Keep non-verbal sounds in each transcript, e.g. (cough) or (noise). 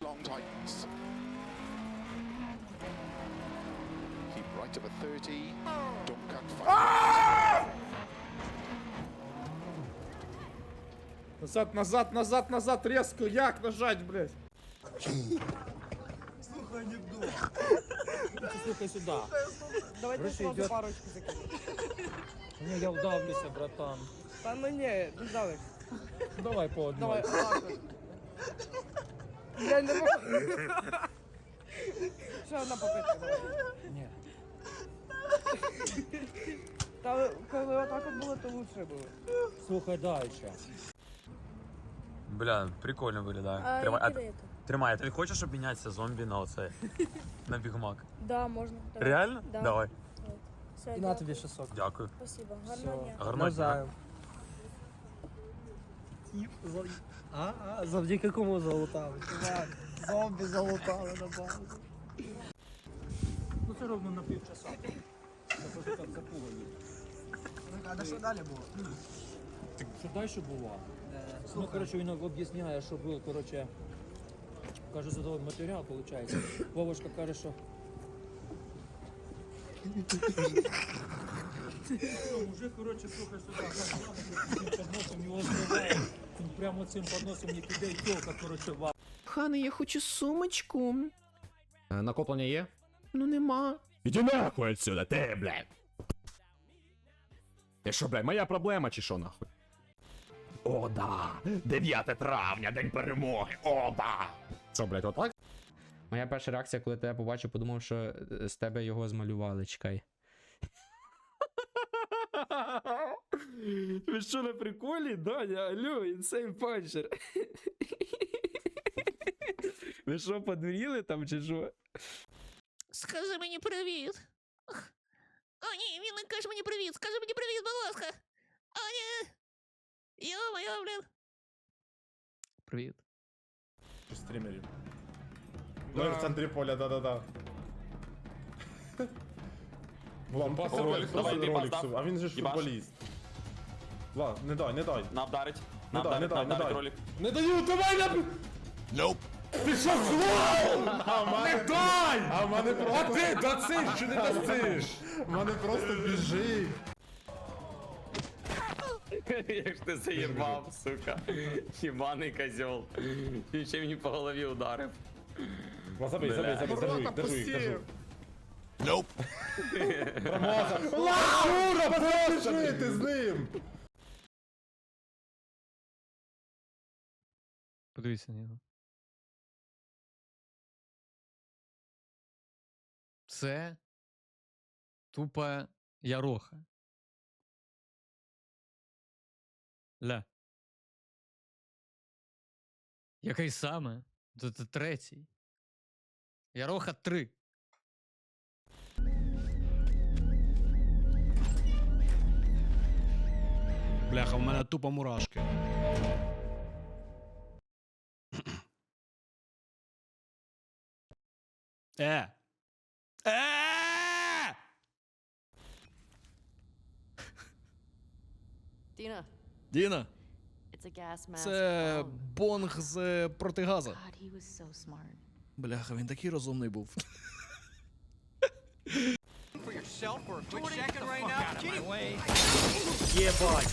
Long tightens. Keep right of a 30. Don't cut fast. Назад, назад, назад, назад, резко, як нажать, блядь? Слухай анекдот. Слухай сюди. Давайте идет- парочку закинем. Ні, я вдавлюся, братан. Та ну не, не давай. Давай по одному. Давай, от. Я не можу. Ще одна попитка, давай. Ні. Та коли отак от було, то лучше було. Слухай дальше. Бля, прикольно виглядає. А, Тримай, а, даєте? тримай, а ти хочеш обмінятися зомбі на оце? На бігмак? Да, можна. Давай. Реально? Да. Давай. Все, І на дякую. тобі 600. Дякую. Спасибо. Гарного дня. Гарного А, а, завдяки кому залутали? Чувак, зомбі залутали на базу. Ну це ровно на півчаса. Це просто так запугані. А да що далі було? Що далі було? Ну, коротше, він об'ясняє, що було, коротше, каже, задав матеріал, виходить. Вовушка каже, що... Уже, коротше, слухай сюди, подносом його збиває. Він прямо цим подносом не піде і тілка, коротше, ва. Ханий, я хочу сумочку. Е, Накоплення є? Ну нема. Іди нахуй отсюда, ти, блядь! Ти що, блядь, моя проблема чи що нахуй? О, да! 9 травня, день перемоги! О, да! Що, блядь, отак? Моя перша реакція, коли тебе побачив, подумав, що е, з тебе його змалювали, чекай. Ви що на приколі? Даня, алло, інсейн панчер. Ви що, подуріли там чи що? Скажи мені привіт. Ах. О, ні, він не каже мені привіт. Скажи мені привіт, будь ласка. О, ні. Йо-моє, блін. Привіт. Стрімерів. Ну, в центрі поля, да-да-да. Влад, пас Ролик, ролик, давай, просто ти пас роликсу, дав. а він же ж Їбаш. футболіст. Влад, не дай, не дай. Навдарить. Не дай, не дай, не ролик. Не даю, давай на... Nope. Ти що, клоун? А в мене... Не дай! А в мене просто... А ти дациш, чи не дациш? В мене просто біжить. Як ж ти заєбав, сука. Єбаний козьол. Він ще мені по голові ударив. Влад, забий, забий, забий, держу їх, держу їх, держу. Nope. Боже, ти з ним! Подивіться на нього. Це тупа яроха. Ля. Який саме? Це, третій. Яроха 3. Бляха, в мене тупо мурашки. Е! Е! Діна, Діна, it's a gas mask. це бонг з протигаза. God, he was so smart. Бляха, він такий розумний був. Єбать.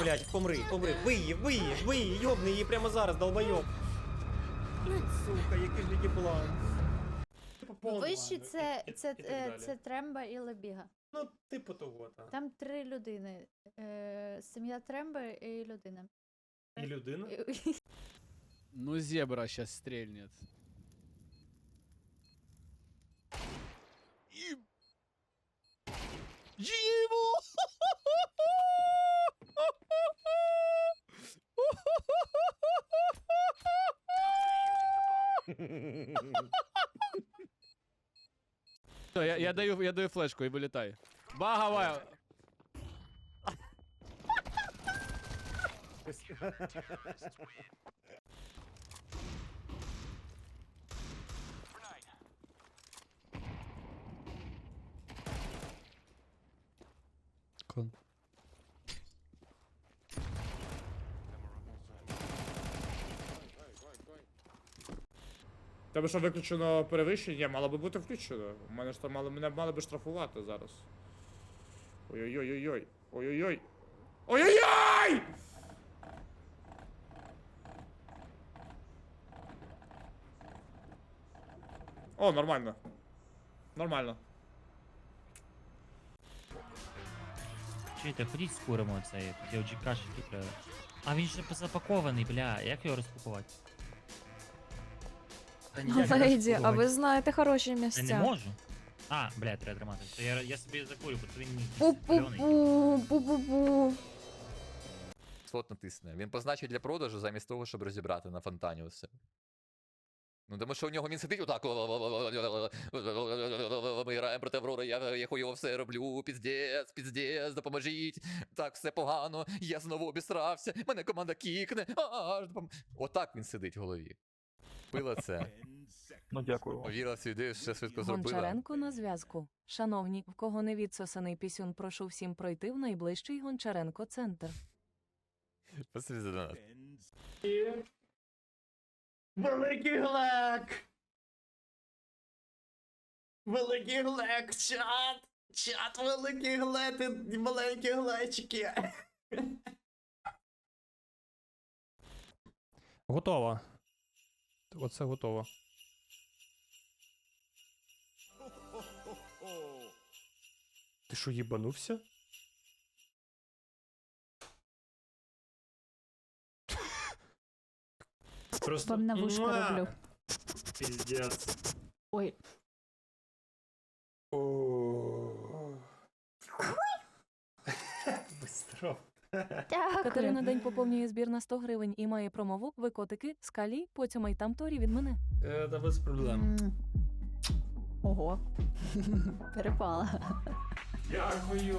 Блять, помри, помри. Бий її, її, йобни її прямо зараз, долбойоб. Сука, який ж який план. Вищі це, це, е, далі. це Тремба і Лебіга. Ну, типу того, так. Там три людини. Е, сім'я Тремба і людина. І людина. Ну, зебра сейчас стрельнет. Его! Всё, я, я, даю, я даю флешку и вылетай. Багава! Бекон. Тебе що виключено перевищення? Мало би бути включено. У мене ж там мало мене мали би штрафувати зараз. Ой-ой-ой-ой-ой. Ой-ой-ой. Ой-ой-ой! О, нормально. Нормально. Чуєте, ходіть скуримо цей DOG треба. А він же запакований, бля, як його розпакувати? Леді, а ви знаєте хороші Я не місця. можу. А, бля, треба тримати. То я, я собі закурю, бо то він Пу-пу-пу, пу-пу-пу. Слот натисне. Він позначив для продажу замість того, щоб розібрати на фонтані усе. Ну, тому що у нього він сидить отак. Ми граємо проти Аврори, я, я хуйово все роблю. Піздець, піздець, допоможіть. Так, все погано. Я знову обісрався. Мене команда кікне. А, допом- Отак він сидить в голові. Пила це. Ну дякую. Повірила цю ідею, ще швидко зробила. Гончаренко на зв'язку. Шановні, в кого не відсосаний пісюн, прошу всім пройти в найближчий Гончаренко центр. Спасибі за донат. Великий глек! Великий глек, чат! Чат, великий глети, маленькі глечики. Готово. Оце готово. Ти що, їбанувся? Просто... Вам на вушко Муа! роблю. Піздець. Ой. (laughs) Быстро. Катерина День поповнює збір на 100 гривень і має промову Ви котики, скалі, поцьомай там торі від мене. Це без проблем. Ого. (laughs) Перепала. Дякую.